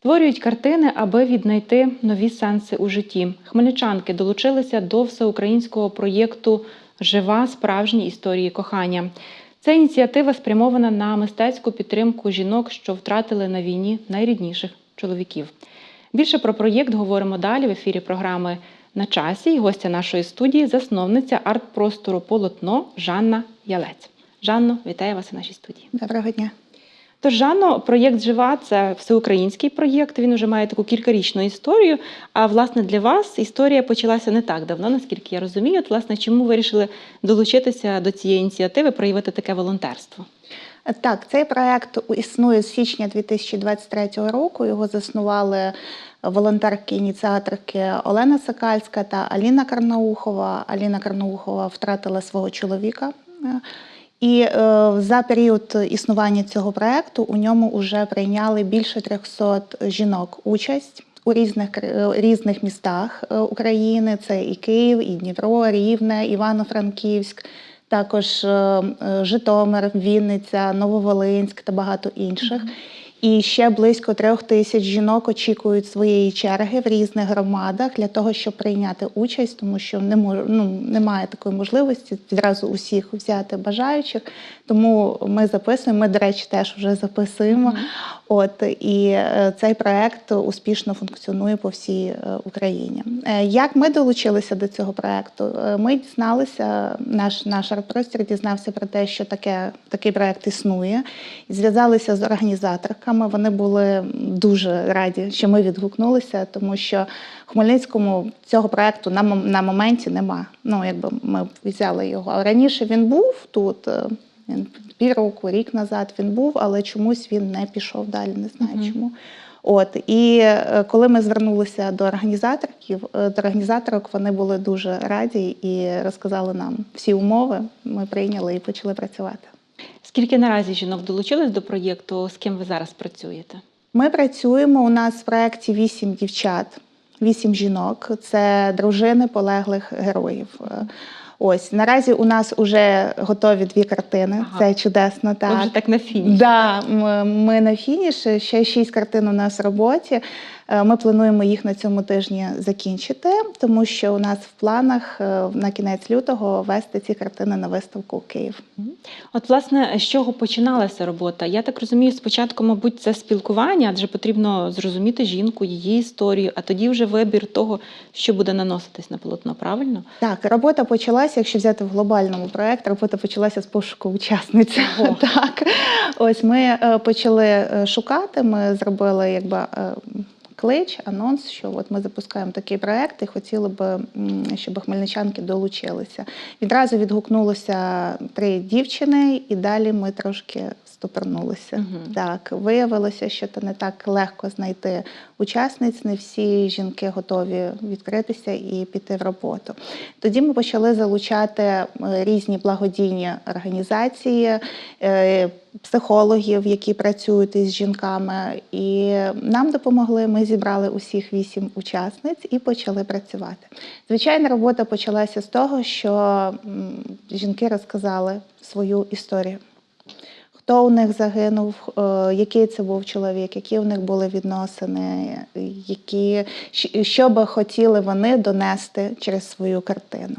Створюють картини, аби віднайти нові сенси у житті. Хмельничанки долучилися до всеукраїнського проєкту Жива справжні історії кохання. Ця ініціатива спрямована на мистецьку підтримку жінок, що втратили на війні найрідніших чоловіків. Більше про проєкт говоримо далі в ефірі програми на часі. І гостя нашої студії засновниця арт-простору Полотно Жанна Ялець. Жанно, вітаю вас у нашій студії. Доброго дня. Тож, Жанно, проєкт Жива це всеукраїнський проєкт. Він вже має таку кількарічну історію. А власне для вас історія почалася не так давно, наскільки я розумію. От, власне, чому ви вирішили долучитися до цієї ініціативи, проявити таке волонтерство? Так, цей проект існує з січня 2023 року. Його заснували волонтерки-ініціаторки Олена Сокальська та Аліна Карнаухова. Аліна Карнаухова втратила свого чоловіка. І е, за період існування цього проекту у ньому вже прийняли більше 300 жінок участь у різних е, різних містах е, України. Це і Київ, і Дніпро, Рівне, Івано-Франківськ. Також е, е, Житомир, Вінниця, Нововолинськ та багато інших. І ще близько трьох тисяч жінок очікують своєї черги в різних громадах для того, щоб прийняти участь, тому що не мож, ну, немає такої можливості відразу усіх взяти бажаючих. Тому ми записуємо. Ми, до речі, теж вже записуємо. От і е, цей проект успішно функціонує по всій е, Україні. Е, Як ми долучилися до цього проекту? Ми дізналися, наш наш арт-простір дізнався про те, що таке такий проект існує, і зв'язалися з організаторками. Вони були дуже раді, що ми відгукнулися, тому що в Хмельницькому цього проекту на на моменті нема. Ну якби ми взяли його. А раніше він був тут. е, Він півроку, рік назад він був, але чомусь він не пішов далі. Не знаю Мгм. чому. От і е, коли ми звернулися до організаторів, е, до організаторок, вони були дуже раді і розказали нам всі умови. Ми прийняли і почали працювати. Скільки наразі жінок долучились до проєкту? З ким ви зараз працюєте? Ми працюємо. У нас в проєкті вісім дівчат, вісім жінок. Це дружини полеглих героїв. Ось наразі у нас вже готові дві картини. Ага. Це чудесно. Так вже так на фіні. Да, ми, ми на фініші. Ще шість картин у нас в роботі. Е, Ми плануємо їх на цьому тижні закінчити, тому що у нас в планах е, на кінець лютого вести ці картини на виставку у Київ. От, власне, з чого починалася робота? Я так розумію, спочатку, мабуть, це спілкування, адже потрібно зрозуміти жінку, її історію, а тоді вже вибір того, що буде наноситись на полотно, правильно? Так, робота почалася, якщо взяти в глобальному проект, робота почалася з пошуку учасниць. Ого. Так, ось ми е, почали е, шукати. Ми зробили якби. Клич, анонс, що от ми запускаємо такий проект і хотіли б, щоб хмельничанки долучилися. Відразу відгукнулося три дівчини, і далі ми трошки стопорнулися. Мгм. Так, виявилося, що це не так легко знайти учасниць. Не всі жінки готові відкритися і піти в роботу. Тоді ми почали залучати е, різні благодійні організації, е, психологів, які працюють із жінками, і нам допомогли. Ми зібрали усіх вісім учасниць і почали працювати. Звичайно, робота почалася з того, що жінки розказали свою історію. Хто у них загинув, е, який це був чоловік, які у них були відносини, які, що би хотіли вони донести через свою картину.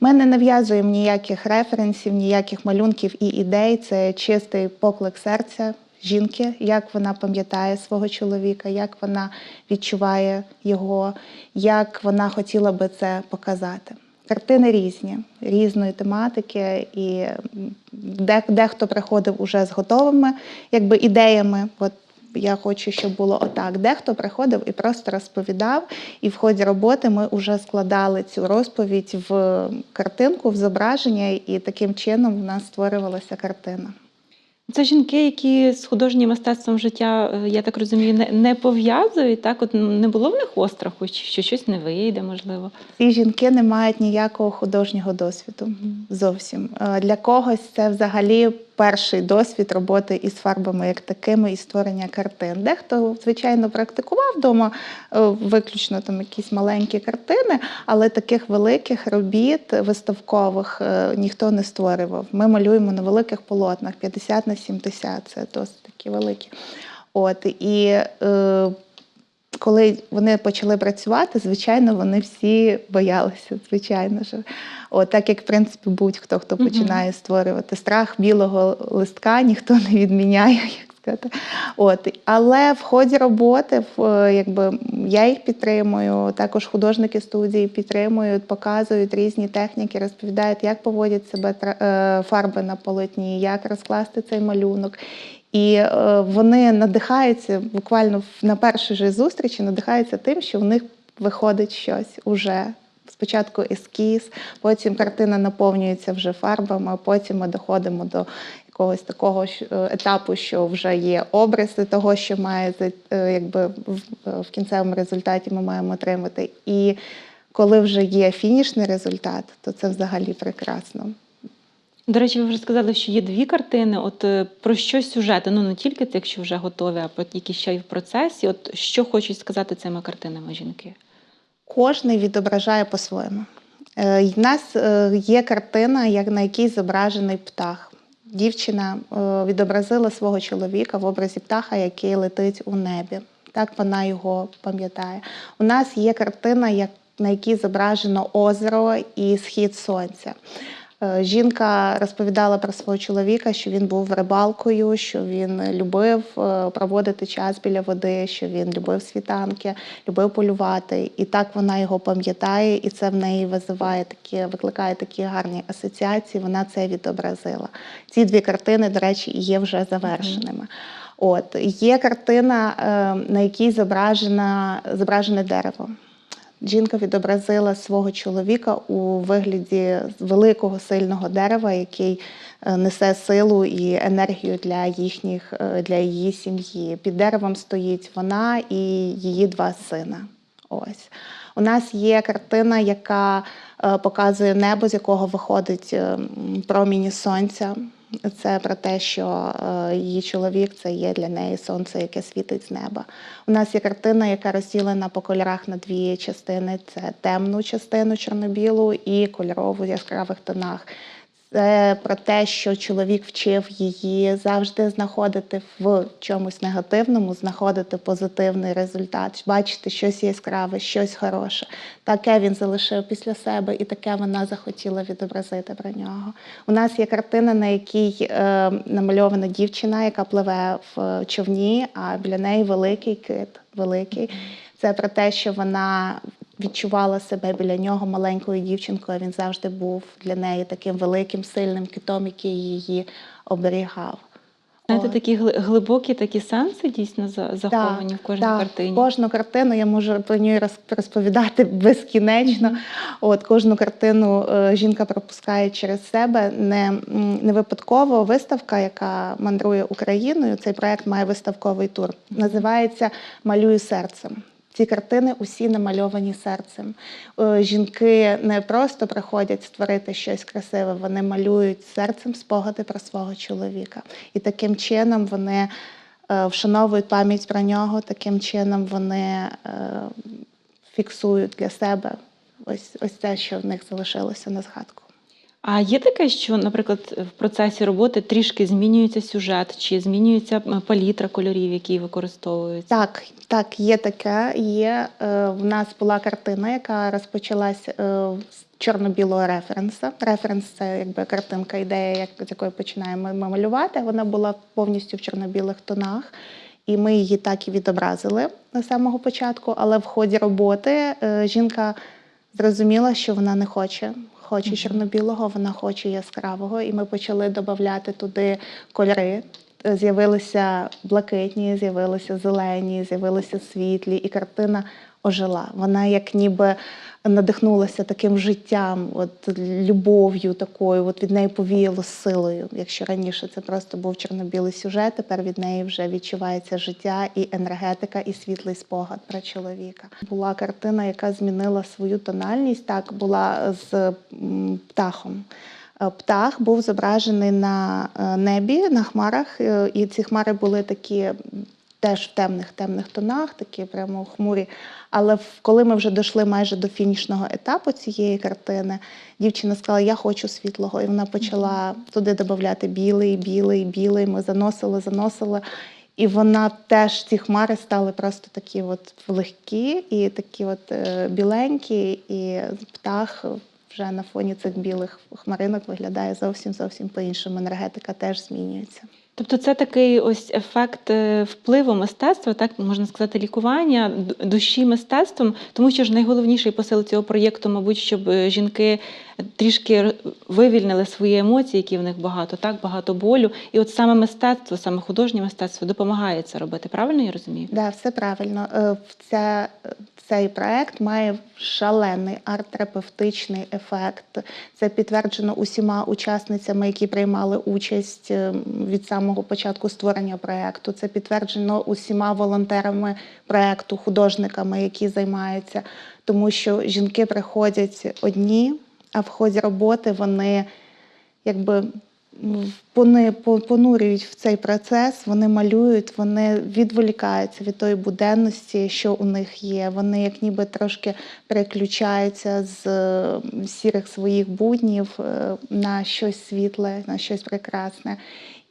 Ми не нав'язуємо ніяких референсів, ніяких малюнків і ідей. Це чистий поклик серця жінки, як вона пам'ятає свого чоловіка, як вона відчуває його, як вона хотіла би це показати. Картини різні, різної тематики, і дехто приходив уже з готовими якби, ідеями. От я хочу, щоб було отак. Дехто приходив і просто розповідав. І в ході роботи ми вже складали цю розповідь в картинку, в зображення, і таким чином в нас створювалася картина. Це жінки, які з художнім мистецтвом життя, е, я так розумію, не, не пов'язують. Так, от не було в них остраху, що щось не вийде, можливо. Ці жінки не мають ніякого художнього досвіду зовсім. Е, Для когось це взагалі перший досвід роботи із фарбами як такими і створення картин. Дехто, звичайно, практикував вдома е, виключно там якісь маленькі картини, але таких великих робіт виставкових ніхто не створював. Ми малюємо на великих полотнах 50 на 70, це досить такі великі. От і е, коли вони почали працювати, звичайно, вони всі боялися, звичайно ж. От, так як, в принципі, будь-хто, хто починає створювати страх білого листка, ніхто не відміняє, як сказати. От. Але в ході роботи, в, якби, я їх підтримую, також художники студії підтримують, показують різні техніки, розповідають, як поводять себе е, фарби на полотні, як розкласти цей малюнок. І е, вони надихаються буквально на першій же зустрічі, надихаються тим, що в них виходить щось уже. Спочатку ескіз, потім картина наповнюється вже фарбами, а потім ми доходимо до якогось такого е, етапу, що вже є образи того, що має е, якби в, в кінцевому результаті ми маємо отримати. І коли вже є фінішний результат, то це взагалі прекрасно. До речі, ви вже сказали, що є дві картини. От е, про що сюжети? Ну не тільки це, якщо вже готові, а про які ще й в процесі. От що хочуть сказати цими картинами жінки? Кожний відображає по-своєму. Е, В нас е, є картина, як на якій зображений птах. Дівчина е, відобразила свого чоловіка в образі птаха, який летить у небі. Так вона його пам'ятає. У нас є картина, на якій зображено озеро і схід сонця. Е, Жінка розповідала про свого чоловіка, що він був рибалкою, що він любив е, проводити час біля води, що він любив світанки, любив полювати. І так вона його пам'ятає, і це в неї визиває такі, викликає такі гарні асоціації. Вона це відобразила. Ці дві картини, до речі, є вже завершеними. От є картина, е, на якій зображена, зображене дерево. Жінка відобразила свого чоловіка у вигляді великого сильного дерева, який е, несе силу і енергію для їхніх е, для її сім'ї. Під деревом стоїть вона і її два сина. Ось у нас є картина, яка е, показує небо, з якого виходить е, проміні сонця. Це про те, що е, її чоловік це є для неї сонце, яке світить з неба. У нас є картина, яка розділена по кольорах на дві частини: це темну частину чорно-білу і кольорову в яскравих тонах. Це про те, що чоловік вчив її завжди знаходити в чомусь негативному, знаходити позитивний результат, бачити щось яскраве, щось хороше. Таке він залишив після себе, і таке вона захотіла відобразити про нього. У нас є картина, на якій е, намальована дівчина, яка пливе в човні, а біля неї великий кит. Великий. Це про те, що вона відчувала себе біля нього маленькою дівчинкою. Він завжди був для неї таким великим, сильним китом, який її оберігав. Знаєте, такі глибокі такі сенси дійсно за- заховані в кожній так. картині. Кожну картину я можу про нього розповідати безкінечно. От кожну картину е, жінка пропускає через себе. Не, не випадково виставка, яка мандрує Україною. Цей проект має виставковий тур. Називається Малюю серцем. Ці картини усі намальовані серцем. Е, Жінки не просто приходять створити щось красиве, вони малюють серцем спогади про свого чоловіка. І таким чином вони е, вшановують пам'ять про нього, таким чином вони е, фіксують для себе ось, ось те, що в них залишилося на згадку. А є таке, що, наприклад, в процесі роботи трішки змінюється сюжет, чи змінюється палітра кольорів, які використовуються? Так, так, є таке. Є е, в нас була картина, яка розпочалась е, з чорно-білого референса. Референс це якби картинка, ідея, як з якої починаємо ми малювати. Вона була повністю в чорно-білих тонах. І ми її так і відобразили на самого початку. Але в ході роботи е, жінка зрозуміла, що вона не хоче. Хоче чорно-білого, вона хоче яскравого, і ми почали додавати туди кольори. Е, З'явилися блакитні, з'явилися зелені, з'явилися світлі, і картина ожила. Вона як ніби надихнулася таким життям, от любов'ю такою, от від неї повіяло силою. Якщо раніше це просто був чорно-білий сюжет, тепер від неї вже відчувається життя і енергетика, і світлий спогад про чоловіка. Була картина, яка змінила свою тональність. Так була з птахом. Е, Птах був зображений на е, небі, на хмарах, е, і ці хмари були такі теж в темних темних тонах, такі прямо хмурі. Але в- коли ми вже дійшли майже до фінішного етапу цієї картини, дівчина сказала: Я хочу світлого. І вона почала туди додати білий, білий, білий. Ми заносили, заносили. І вона теж ці хмари стали просто такі от легкі і такі от е, біленькі, і птах вже на фоні цих білих хмаринок виглядає зовсім зовсім по-іншому. Енергетика теж змінюється. Тобто це такий ось ефект е, впливу мистецтва, так можна сказати, лікування душі мистецтвом, тому що ж найголовніший посил цього проєкту, мабуть, щоб е, жінки трішки вивільнили свої емоції, які в них багато, так багато болю. І от саме мистецтво, саме художнє мистецтво допомагає це робити. Правильно я розумію? Да, все правильно. Е, Ця, цей проект має шалений арт-терапевтичний ефект. Це підтверджено усіма учасницями, які приймали участь е, від самого початку створення проекту. Це підтверджено усіма волонтерами проекту, художниками, які займаються, тому що жінки приходять одні, а в ході роботи вони якби по- понурюють в цей процес, вони малюють, вони відволікаються від тої буденності, що у них є. Вони як ніби трошки переключаються з сірих своїх буднів е, на щось світле, на щось прекрасне.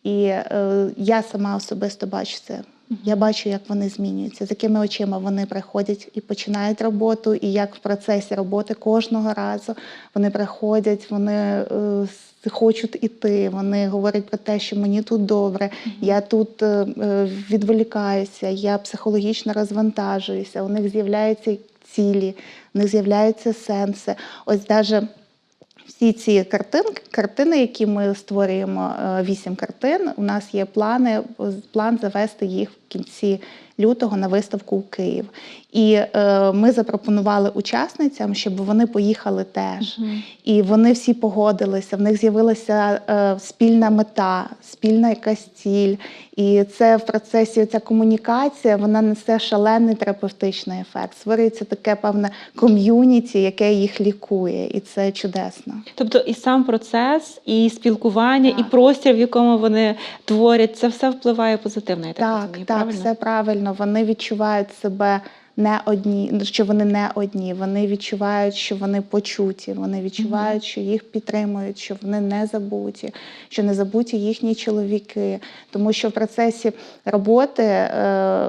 І е, я сама особисто бачу це. Я бачу, як вони змінюються, з якими очима вони приходять і починають роботу, і як в процесі роботи кожного разу вони приходять, вони е, хочуть іти. Вони говорять про те, що мені тут добре, я тут е, е, відволікаюся, я психологічно розвантажуюся. У них з'являються цілі, у них з'являються сенси. Ось навіть всі ці картинки, картини, які ми створюємо, е, вісім картин. У нас є плани, план завести їх кінці лютого на виставку у Київ. І е, ми запропонували учасницям, щоб вони поїхали теж. І вони всі погодилися. В них з'явилася е, спільна мета, спільна якась ціль. І це в процесі ця комунікація вона несе шалений терапевтичний ефект. Створюється таке певне ком'юніті, яке їх лікує, і це чудесно. Тобто і сам процес, і спілкування, і простір, в якому вони творять, це все впливає позитивно. Я так, Так, розумію, так, правильно? все правильно. Вони відчувають себе не одні, що вони не одні. Вони відчувають, що вони почуті. Вони відчувають, що їх підтримують, що вони не забуті, що не забуті їхні чоловіки. Тому що в процесі роботи е,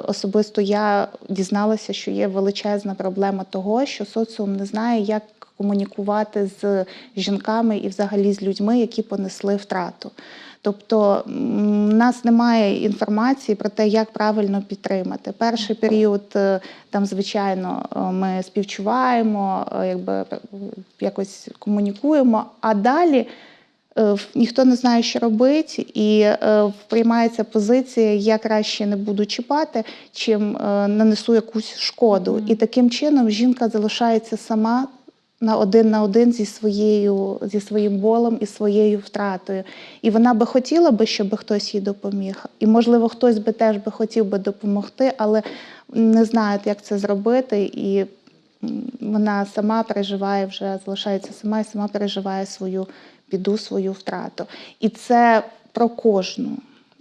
особисто я дізналася, що є величезна проблема того, що соціум не знає, як комунікувати з жінками і взагалі з людьми, які понесли втрату. Тобто у нас немає інформації про те, як правильно підтримати. Перший період е, там, звичайно, е, ми співчуваємо, е, якби якось комунікуємо, а далі. Ніхто не знає, що робити, і приймається позиція: я краще не буду чіпати, чим нанесу якусь шкоду. І таким чином жінка залишається сама на один на один зі своєю зі своїм болем і своєю втратою. І вона би хотіла би, щоб хтось їй допоміг. І можливо, хтось би теж би хотів би допомогти, але не знають, як це зробити. І вона сама переживає вже, залишається сама і сама переживає свою біду, свою втрату. І це про кожну.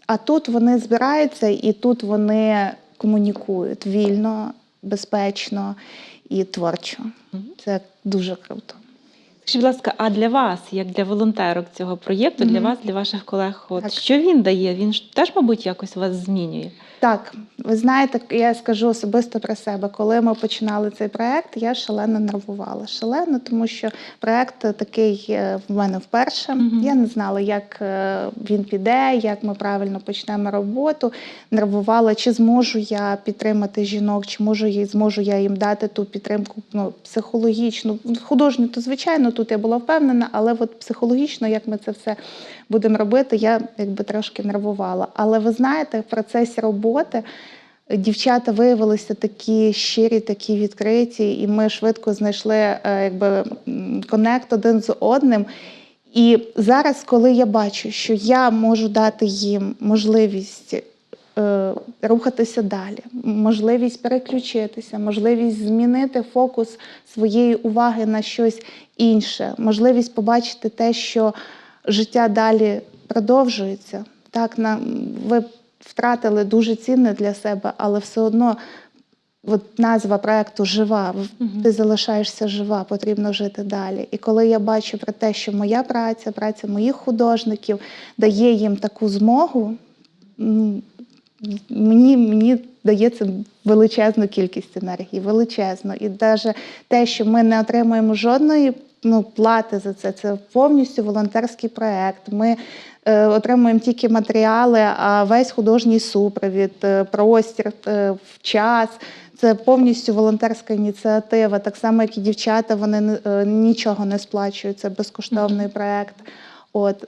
А тут вони збираються, і тут вони комунікують вільно, безпечно і творчо. Це дуже круто. Скажіть, будь ласка, а для вас, як для волонтерок цього проєкту, для вас, для ваших колег, от Так. що він дає? Він ж теж, мабуть, якось вас змінює. Так, ви знаєте, я скажу особисто про себе. Коли ми починали цей проект, я шалено нервувала. Шалено, тому що проект такий е, в мене вперше. Мгм. Я не знала, як е, він піде, як ми правильно почнемо роботу. Нервувала, чи зможу я підтримати жінок, чи можу я зможу я їм дати ту підтримку ну, психологічну, художню, то звичайно тут я була впевнена, але от психологічно, як ми це все будемо робити, я якби трошки нервувала. Але ви знаєте, в процесі роботи дівчата виявилися такі щирі, такі відкриті, і ми швидко знайшли е, якби конект один з одним. І зараз, коли я бачу, що я можу дати їм можливість е, рухатися далі, можливість переключитися, можливість змінити фокус своєї уваги на щось інше, можливість побачити те, що життя далі продовжується. Так, на, ви втратили дуже цінне для себе, але все одно от назва проекту жива. Мгм. Ти залишаєшся жива, потрібно жити далі. І коли я бачу про те, що моя праця, праця моїх художників дає їм таку змогу, мені, мені дається величезну кількість енергії, величезну. І навіть те, що ми не отримуємо жодної ну, плати за це, це повністю волонтерський проект. Ми е, отримуємо тільки матеріали, а весь художній супровід, е, простір, е, час. Це повністю волонтерська ініціатива. Так само, як і дівчата, вони е, нічого не сплачують. Це безкоштовний проект. От.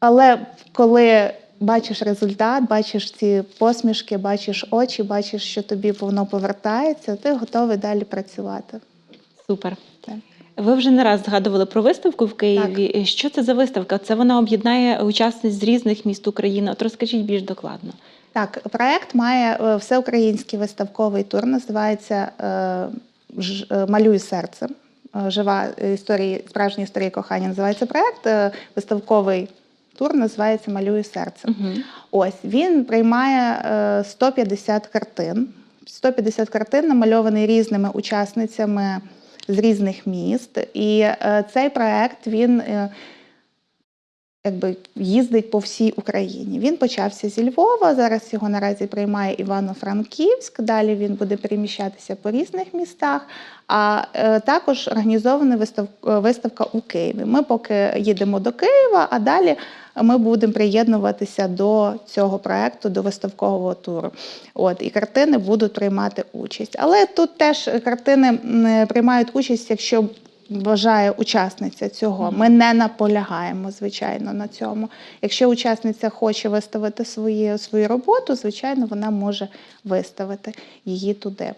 Але коли бачиш результат, бачиш ці посмішки, бачиш очі, бачиш, що тобі воно повертається, ти готовий далі працювати. Супер. Так. Ви вже не раз згадували про виставку в Києві. Що це за виставка? Це вона об'єднає учасниць з різних міст України. От розкажіть більш докладно. Так, проект має е, всеукраїнський виставковий тур, називається е, е, Малюй серце. Жива історія, справжня історія кохання називається проект. Виставковий тур називається Малюй серце. Угу. Ось він приймає е, 150 картин. 150 картин намальовані різними учасницями з різних міст. І е, цей проект він е, якби їздить по всій Україні. Він почався зі Львова. Зараз його наразі приймає Івано-Франківськ. Далі він буде переміщатися по різних містах. А е, також організована вистав, виставка у Києві. Ми поки їдемо до Києва, а далі ми будемо приєднуватися до цього проекту, до виставкового туру. От і картини будуть приймати участь. Але тут теж картини приймають участь, якщо бажає учасниця цього. Ми не наполягаємо, звичайно, на цьому. Якщо учасниця хоче виставити свої, свою роботу, звичайно, вона може виставити її туди.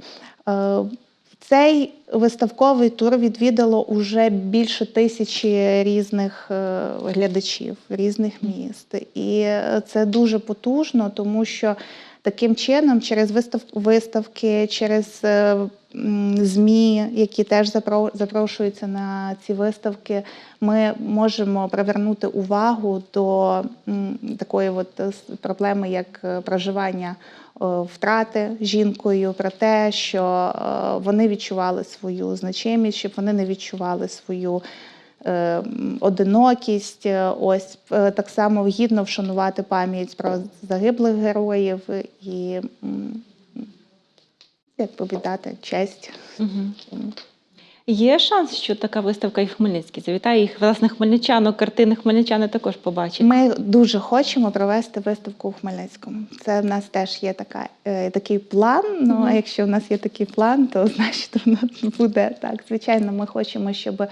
Цей виставковий тур відвідало уже більше тисячі різних е, глядачів різних міст. І е, це дуже потужно, тому що таким чином, через вистав, виставки, через е, ЗМІ, які теж запрошуються на ці виставки, ми можемо привернути увагу до такої от е, проблеми, як е, проживання е, втрати жінкою, про те, що вони відчували свою значимість, щоб вони не відчували свою одинокість. Ось так само гідно вшанувати пам'ять про загиблих героїв і якби віддати честь. Угу. Є шанс, що така виставка і в Хмельницькій завітає їх, власне, хмельничанок, картини хмельничани також побачать. Ми дуже хочемо провести виставку у Хмельницькому. Це в нас теж є така, е, такий план. Ну а Мгм. якщо в нас є такий план, то значить воно буде так. Звичайно, ми хочемо, щоб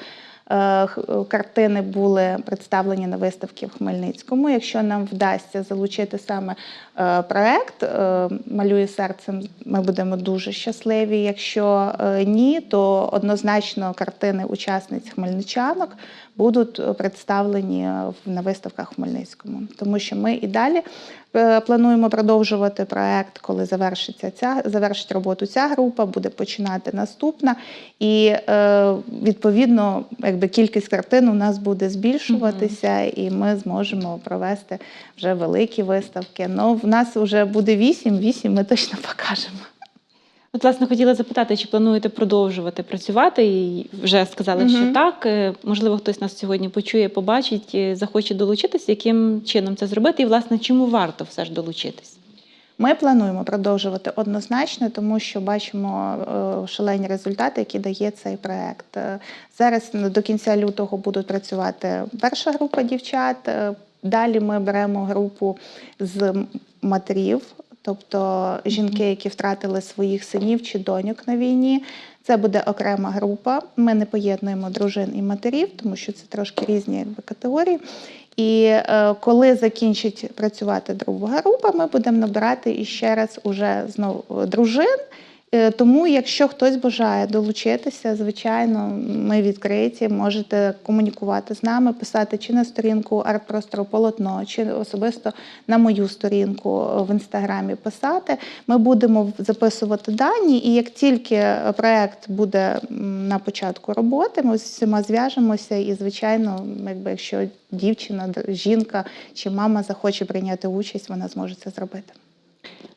картини були представлені на виставці в Хмельницькому. Якщо нам вдасться залучити саме е, проект е, Малює серцем, ми будемо дуже щасливі. Якщо е, ні, то однозначно картини учасниць хмельничанок будуть е, представлені е, в- на виставках в Хмельницькому, тому що ми і далі е, плануємо продовжувати проект, коли завершиться ця завершить роботу ця група, буде починати наступна, і відповідно, якби кількість картин у нас буде збільшуватися, і ми зможемо провести вже великі виставки. Ну, в нас вже буде вісім, вісім ми точно покажемо. От, власне, хотіла запитати, чи плануєте продовжувати працювати? І вже сказали, Мгм. що так. Е, Можливо, хтось нас сьогодні почує, побачить, е, захоче долучитись, яким чином це зробити, і власне чому варто все ж долучитись? Ми плануємо продовжувати однозначно, тому що бачимо е, шалені результати, які дає цей проект. Зараз до кінця лютого будуть працювати перша група дівчат. Далі ми беремо групу з матерів, тобто жінки, які втратили своїх синів чи доньок на війні. Це буде окрема група. Ми не поєднуємо дружин і матерів, тому що це трошки різні якби, категорії. І е, коли закінчить працювати друга група, ми будемо набирати іще раз уже знову дружин. Е, Тому, якщо хтось бажає долучитися, звичайно, ми відкриті. Можете комунікувати з нами, писати чи на сторінку арт-простору полотно, чи особисто на мою сторінку в інстаграмі писати. Ми будемо записувати дані, і як тільки проект буде на початку роботи, ми з всіма зв'яжемося. І, звичайно, якби якщо дівчина, жінка чи мама захоче прийняти участь, вона зможе це зробити.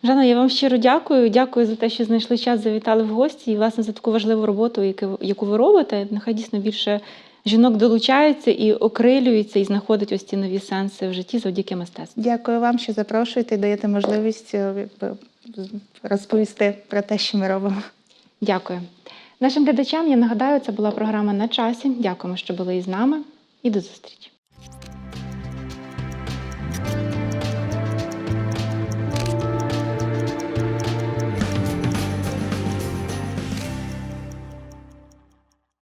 Жанна, я вам щиро дякую. Дякую за те, що знайшли час, завітали в гості і власне за таку важливу роботу, яку- ви робите. Нехай дійсно більше жінок долучаються і окрилюються, і знаходять ось ці нові сенси в житті завдяки мистецтву. Дякую вам, що запрошуєте і даєте можливість е, розповісти про те, що ми робимо. Дякую. Нашим глядачам я нагадаю, це була програма на часі. Дякуємо, що були із нами, і до зустрічі.